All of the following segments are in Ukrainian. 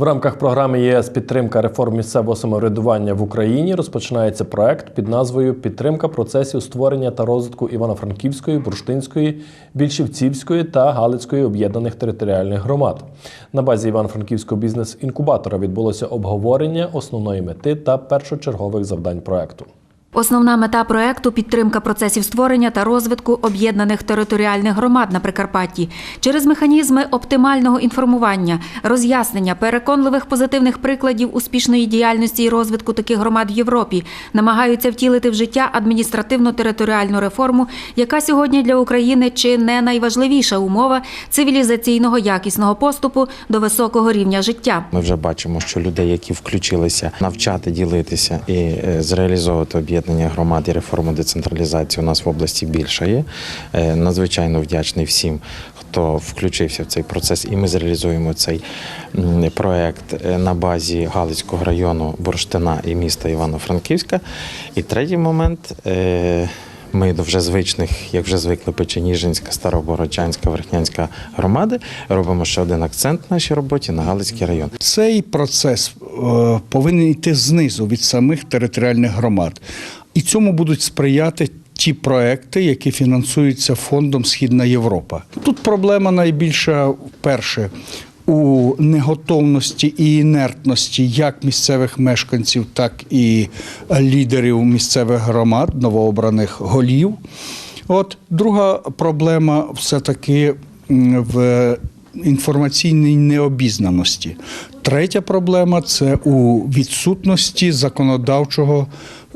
В рамках програми ЄС підтримка реформ місцевого самоврядування в Україні розпочинається проект під назвою Підтримка процесів створення та розвитку Івано-Франківської, Бурштинської, Більшівцівської та Галицької об'єднаних територіальних громад. На базі Івано-Франківського бізнес-інкубатора відбулося обговорення основної мети та першочергових завдань проекту. Основна мета проекту підтримка процесів створення та розвитку об'єднаних територіальних громад на Прикарпатті через механізми оптимального інформування, роз'яснення переконливих позитивних прикладів успішної діяльності і розвитку таких громад в Європі намагаються втілити в життя адміністративно-територіальну реформу, яка сьогодні для України чи не найважливіша умова цивілізаційного якісного поступу до високого рівня життя. Ми вже бачимо, що людей, які включилися навчати, ділитися і е, зреалізовувати об'єднання громад і реформу децентралізації у нас в області більше є. Е, Надзвичайно вдячний всім, хто включився в цей процес, і ми зреалізуємо цей проект е, на базі Галицького району Бурштина і міста Івано-Франківська. І третій момент. Ми до вже звичних, як вже звикли Печеніжинська, Староборочанська, Верхнянська громади, робимо ще один акцент в нашій роботі на Галицький район. Цей процес е, повинен йти знизу від самих територіальних громад. І цьому будуть сприяти ті проекти, які фінансуються фондом Східна Європа. Тут проблема найбільша перше. У неготовності і інертності як місцевих мешканців, так і лідерів місцевих громад, новообраних голів. От друга проблема все-таки в інформаційній необізнаності. Третя проблема це у відсутності законодавчого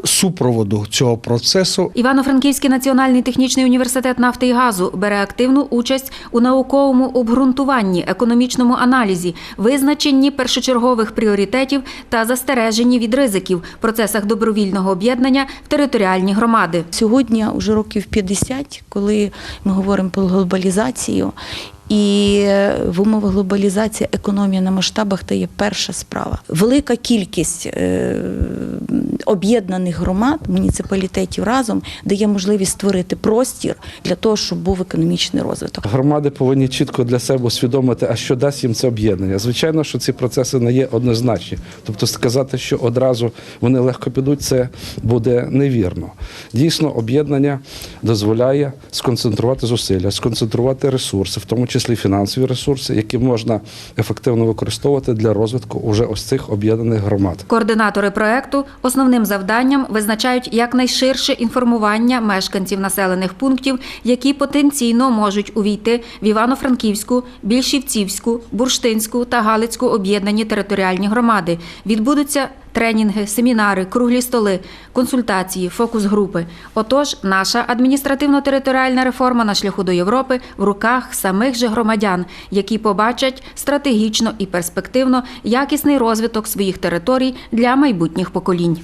супроводу цього процесу. Івано-Франківський національний технічний університет нафти і газу бере активну участь у науковому обґрунтуванні, економічному аналізі, визначенні першочергових пріоритетів та застереженні від ризиків в процесах добровільного об'єднання в територіальні громади. Сьогодні вже років 50, коли ми говоримо про глобалізацію. І в умовах глобалізації економія на масштабах це є перша справа. Велика кількість е, об'єднаних громад, муніципалітетів разом дає можливість створити простір для того, щоб був економічний розвиток. Громади повинні чітко для себе усвідомити, а що дасть їм це об'єднання. Звичайно, що ці процеси не є однозначні. Тобто сказати, що одразу вони легко підуть, це буде невірно. Дійсно, об'єднання дозволяє сконцентрувати зусилля, сконцентрувати ресурси, в тому числі фінансові ресурси, які можна ефективно використовувати для розвитку уже ось цих об'єднаних громад. Координатори проекту основним завданням визначають якнайширше інформування мешканців населених пунктів, які потенційно можуть увійти в Івано-Франківську, Більшівцівську, Бурштинську та Галицьку об'єднані територіальні громади. Відбудуться тренінги, семінари, круглі столи, консультації, фокус-групи. Отож, наша адміністративно-територіальна реформа на шляху до Європи в руках самих же громадян, які побачать стратегічно і перспективно якісний розвиток своїх територій для майбутніх поколінь.